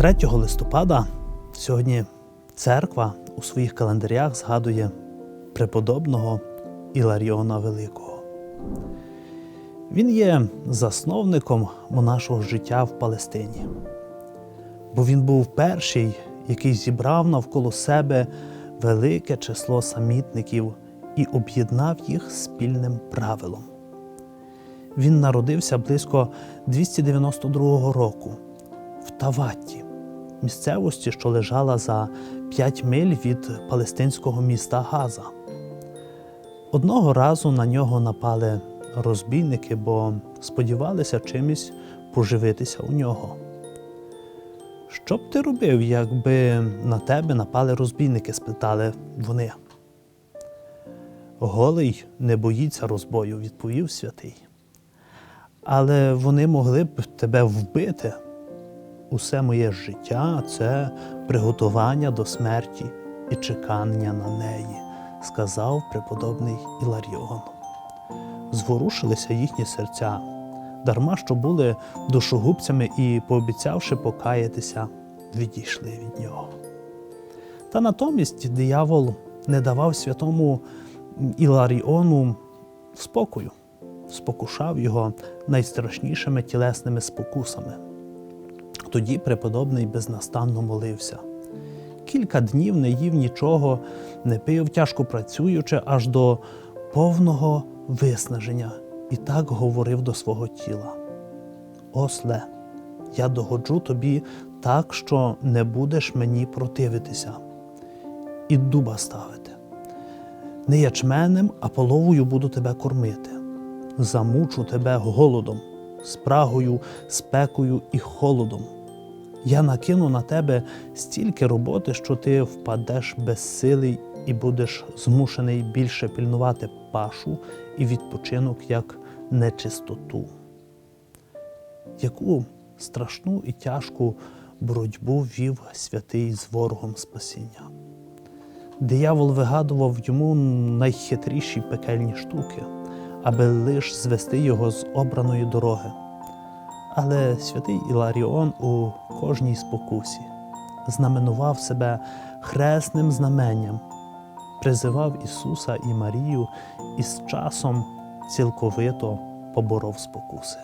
3 листопада сьогодні церква у своїх календарях згадує преподобного Іларіона Великого. Він є засновником монашого життя в Палестині, бо він був перший, який зібрав навколо себе велике число самітників і об'єднав їх спільним правилом. Він народився близько 292 року в Таваті, місцевості, що лежала за 5 миль від палестинського міста Газа. Одного разу на нього напали розбійники, бо сподівалися чимось поживитися у нього. Що б ти робив, якби на тебе напали розбійники? спитали вони. Голий не боїться розбою, відповів святий. Але вони могли б тебе вбити. Усе моє життя це приготування до смерті і чекання на неї, сказав преподобний Іларіон. Зворушилися їхні серця, дарма що були душогубцями і, пообіцявши покаятися, відійшли від нього. Та натомість диявол не давав святому Іларіону спокою, спокушав його найстрашнішими тілесними спокусами. Тоді преподобний безнастанно молився. Кілька днів не їв нічого, не пив, тяжко працюючи, аж до повного виснаження, і так говорив до свого тіла. Осле, я догоджу тобі так, що не будеш мені противитися, і дуба ставити. Не ячменем, а половою буду тебе кормити. Замучу тебе голодом, спрагою, спекою і холодом. Я накину на тебе стільки роботи, що ти впадеш безсилий і будеш змушений більше пільнувати пашу і відпочинок як нечистоту. Яку страшну і тяжку боротьбу вів святий з ворогом спасіння. Диявол вигадував йому найхитріші пекельні штуки, аби лиш звести його з обраної дороги. Але святий Іларіон у кожній спокусі знаменував себе хресним знаменням, призивав Ісуса і Марію і з часом цілковито поборов спокуси.